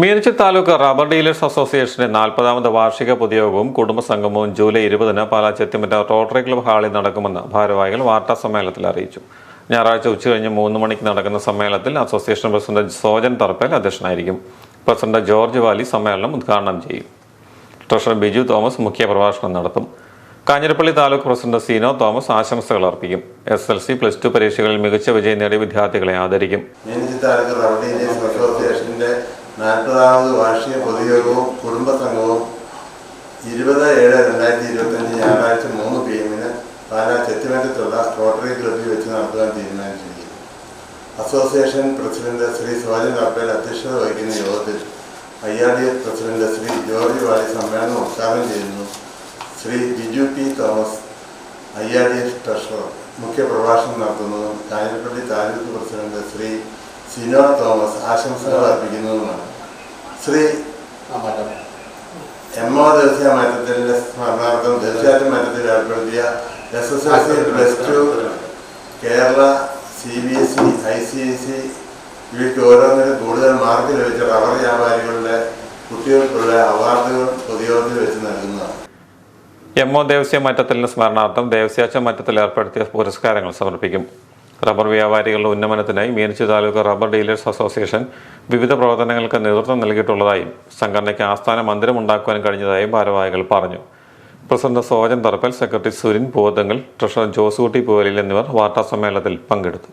Meenachi taluk rubber dealers അസോസിയേഷന്റെ നാൽപ്പതാമത് വാർഷിക പൊതുയോഗവും കുടുംബസംഗമവും July ഇരുപതിന് പാലാ ചെത്തിമറ്റ റോട്ടറി ക്ലബ് ഹാളിൽ നടക്കുമെന്ന് ഭാരവാഹികൾ വാർത്താ സമ്മേളനത്തിൽ അറിയിച്ചു. ഞായറാഴ്ച ഉച്ചകഴിഞ്ഞ് മൂന്ന് മണിക്ക് നടക്കുന്ന സമ്മേളനത്തിൽ അസോസിയേഷൻ പ്രസിഡന്റ് സോജൻ തറപ്പേൽ അധ്യക്ഷനായിരിക്കും. പ്രസിഡന്റ് ജോർജ് വാലി സമ്മേളനം ഉദ്ഘാടനം ചെയ്യും. ട്രഷറർ ബിജു തോമസ് മുഖ്യപ്രഭാഷണം നടത്തും. കാഞ്ഞിരപ്പള്ളി താലൂക്ക് പ്രസിഡന്റ് സീനോ തോമസ് ആശംസകൾ അർപ്പിക്കും. S L C plus two പരീക്ഷകളിൽ മികച്ച വിജയം നേടിയ വിദ്യാർത്ഥികളെ ആദരിക്കും. നാൽപ്പതാമത് വാർഷിക പൊതുയോഗവും കുടുംബ സംഘവും ഇരുപത് ഏഴ് രണ്ടായിരത്തി ഇരുപത്തഞ്ച് ഞായറാഴ്ച മൂന്ന് പി എമ്മിന് പാലാ ചെത്തിമറ്റത്തുള്ള റോട്ടറി ക്ലബ്ബിൽ വെച്ച് നടത്തുവാൻ തീരുമാനിച്ചിരിക്കുന്നു. അസോസിയേഷൻ പ്രസിഡന്റ് ശ്രീ സോജൻ കപ്പേൽ അധ്യക്ഷത വഹിക്കുന്ന യോഗത്തിൽ I R D S president Shri George Vali സമ്മേളനം ഉദ്ഘാടനം ചെയ്യുന്നു. Shri Biju P Thomas I R D S treasurer മുഖ്യപ്രഭാഷണം നടത്തുന്നതും കാഞ്ഞിരപ്പള്ളി താലൂക്ക് പ്രസിഡന്റ് ശ്രീ സിനോ തോമസ് ആശംസകൾ അർപ്പിക്കുന്നതുമാണ്. ശ്രീ എം ഒ ദേശീയ മാറ്റത്തിന്റെ സ്മരണാർത്ഥം തീർച്ചയായിട്ടും മാറ്റത്തിൽ ഏർപ്പെടുത്തിയ S S L C plus two Kerala C B S E I C S C ഇവയ്ക്ക് ഓരോന്നിനും കൂടുതൽ മാർക്ക് ലഭിച്ച റബ്ബർ വ്യാപാരികളുടെ കുട്ടികൾക്കുള്ള അവാർഡുകൾ പൊതുയോഗത്തിൽ വെച്ച് നൽകുന്നതാണ്. എം ഒ ദേവസ്യ മറ്റത്തിലിന് സ്മരണാർത്ഥം ദേവസ്യാച്ച മറ്റത്തിൽ ഏർപ്പെടുത്തിയ പുരസ്കാരങ്ങൾ സമർപ്പിക്കും. റബ്ബർ വ്യാപാരികളുടെ ഉന്നമനത്തിനായി Meenachi taluk rubber dealers association വിവിധ പ്രവർത്തനങ്ങൾക്ക് നേതൃത്വം നൽകിയിട്ടുള്ളതായും സംഘടനയ്ക്ക് ആസ്ഥാന മന്ദിരം ഉണ്ടാക്കുവാൻ കഴിഞ്ഞതായും ഭാരവാഹികൾ പറഞ്ഞു. President Sojan Tharappel secretary Surin Poovathangal treasurer Josootty Poovalil എന്നിവർ വാർത്താ സമ്മേളനത്തിൽ പങ്കെടുത്തു.